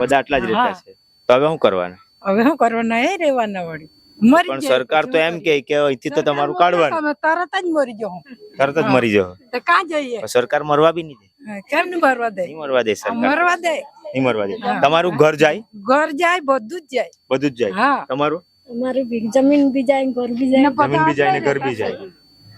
બધા આટલા જ રહેતા છે. તો હવે શું કરવાનું? હવે શું કરવાના? એ રહેવાના વળી. પણ સરકાર તો એમ કે કે અહીંથી તો તમારું કાઢવાનું. તમે તરત જ મરી જાઓ તરત જ મરી જાઓ. તો કાં જઈએ? સરકાર મરવા બી નહીં દે. કેમ નહીં મરવા દે? નહીં મરવા દે સરકાર. મરવા દે. નહીં મરવા તમારું ઘર જાય? ઘર જાય બધું જ જાય. બધું જ જાય. તમારું? અમારી જમીન બી જાય ઘર બી જાય. જમીન બી જાય ને ઘર બી જાય.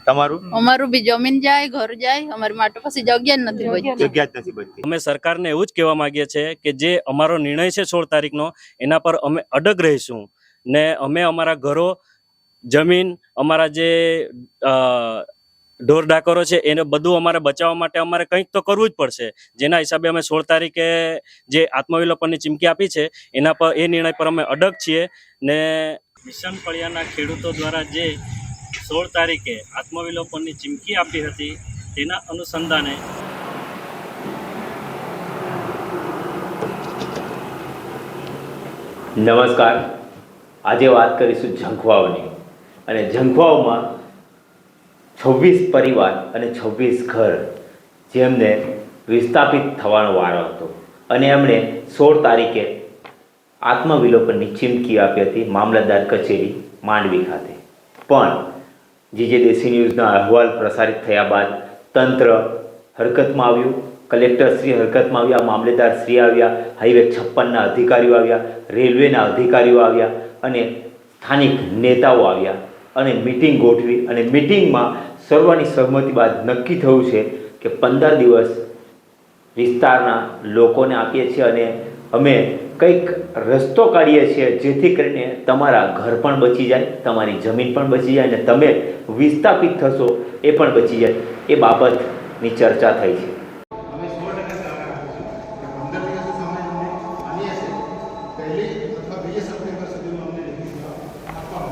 તમારું? અમારું બી જમીન જાય ઘર જાય. અમારી માટે પછી જગ્યા જ નથી બચતી. જગ્યા જ નથી બચતી. અમે સરકારને એવું જ કહેવા માંગીએ છીએ કે જે અમારો નિર્ણય છે સોળ તારીખનો એના પર અમે અડગ રહીશું. ને અમે અમારા ઘરો જમીન અમારા જે અ, ઢોર ડાકરો છે, એને બધું અમારે બચાવવા માટે અમારે કંઈક તો કરવું જ પડશે. જેના હિસાબે અમે સોળ તારીખે જે આત્મવિલોપનની ચીમકી આપી છે, એના પર, એ નિર્ણય પર અમે અડગ છીએ ને મિશન ફળિયાના ખેડૂતો દ્વારા જે સોળ તારીખે આત્મવિલોપનની ચીમકી આપી હતી, તેના અનુસંધાને નમસ્કાર. આજે વાત કરીશું ઝંખવાઓની. અને ઝંખવાઓમાં છવ્વીસ પરિવાર અને છવ્વીસ ઘર જેમને વિસ્થાપિત થવાનો વારો હતો. અને એમણે સોળ તારીખે આત્મવિલોપનની ચીમકી આપી હતી મામલતદાર કચેરી માંડવી ખાતે. પણ જીજે દેશી ન્યૂઝના અહેવાલ પ્રસારિત થયા બાદ તંત્ર હરકતમાં આવ્યું, કલેક્ટર શ્રી હરકતમાં આવ્યા મામલેદાર શ્રી આવ્યા, હાઈવે છપ્પનના અધિકારીઓ આવ્યા, રેલવેના અધિકારીઓ આવ્યા અને સ્થાનિક નેતાઓ આવ્યા. અને મિટિંગ ગોઠવી અને મિટિંગમાં સર્વની સહમતિ બાદ નક્કી થયું છે કે પંદર દિવસ વિસ્તારના લોકોને આપીએ છીએ અને અમે કંઈક રસ્તો કાઢીએ છીએ જેથી કરીને તમારા ઘર પણ બચી જાય, તમારી જમીન પણ બચી જાય અને તમે વિસ્થાપિત થશો એ પણ બચી જાય. એ બાબતની ચર્ચા થઈ છે.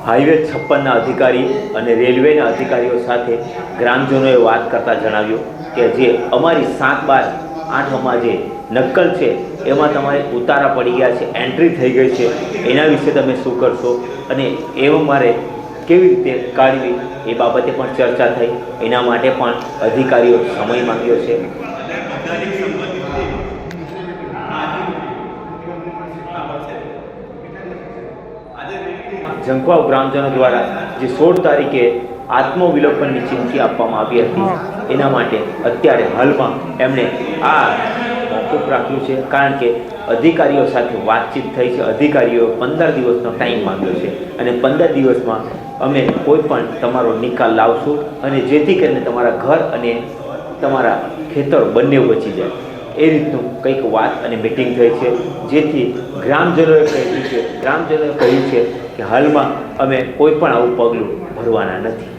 હાઈવે છપ્પનના અધિકારી અને રેલવેના અધિકારીઓ સાથે ગ્રામજનોએ વાત કરતાં જણાવ્યું કે જે અમારી સાત બાર આઠમાં જે નક્કલ છે, એમાં તમારે ઉતારા પડી ગયા છે, એન્ટ્રી થઈ ગઈ છે. એના વિશે તમે શું કરશો? અને એ મારે કેવી રીતે કાઢવી? એ બાબતે પણ ચર્ચા થઈ. એના માટે પણ અધિકારીઓ સમય માંગ્યો છે. ઝંખવાવ ગ્રામજનો દ્વારા જે સોળ તારીખે આત્મવિલોપનની ચીમકી આપવામાં આવી હતી એના માટે અત્યારે હાલમાં એમણે આ મોકૂફ રાખ્યું છે કારણ કે અધિકારીઓ સાથે વાતચીત થઈ છે. અધિકારીઓ પંદર દિવસનો ટાઈમ માંગ્યો છે અને પંદર દિવસમાં અમે કોઈ પણ તમારો નિકાલ લાવશું અને જેથી કરીને તમારા ઘર અને તમારા ખેતર બંને બચી જાય. એ રીતનું કંઈક વાત અને મિટિંગ થઈ છે, જેથી ગ્રામજનોએ કહ્યું છે, ગ્રામજનોએ કહ્યું છે કે હાલમાં અમે કોઈ પણ આવું પગલું ભરવાના નથી.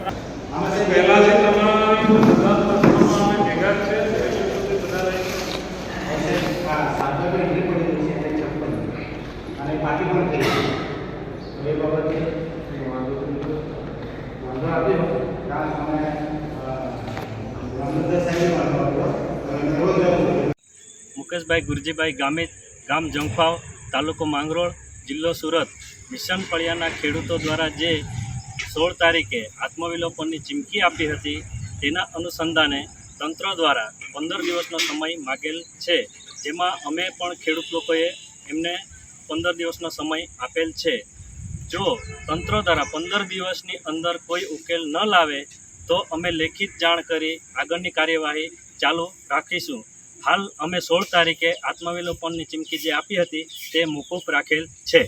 ત્યાં તમે રામદાસ સાહેબે વાંધો આવ્યો તમે રોજ જવું મુકેશભાઈ ગુરજીભાઈ ગામિત, ગામ જંફાવ, તાલુકો માંગરોળ, જિલ્લો સુરત. મિશન ફળિયાના ખેડૂતો દ્વારા જે સોળ તારીખે આત્મવિલોપનની ચીમકી આપી હતી, તેના અનુસંધાને તંત્ર દ્વારા પંદર દિવસનો સમય માગેલ છે, જેમાં અમે પણ ખેડૂત લોકોએ એમને પંદર દિવસનો સમય આપેલ છે. જો તંત્ર દ્વારા પંદર દિવસની અંદર કોઈ ઉકેલ ન લાવે, તો અમે લેખિત જાણ કરી આગળની કાર્યવાહી ચાલુ રાખીશું. હાલ અમે સોળ તારીખે આત્મવિલોપનની ચીમકી જે આપી હતી તે મોકૂફ રાખેલ છે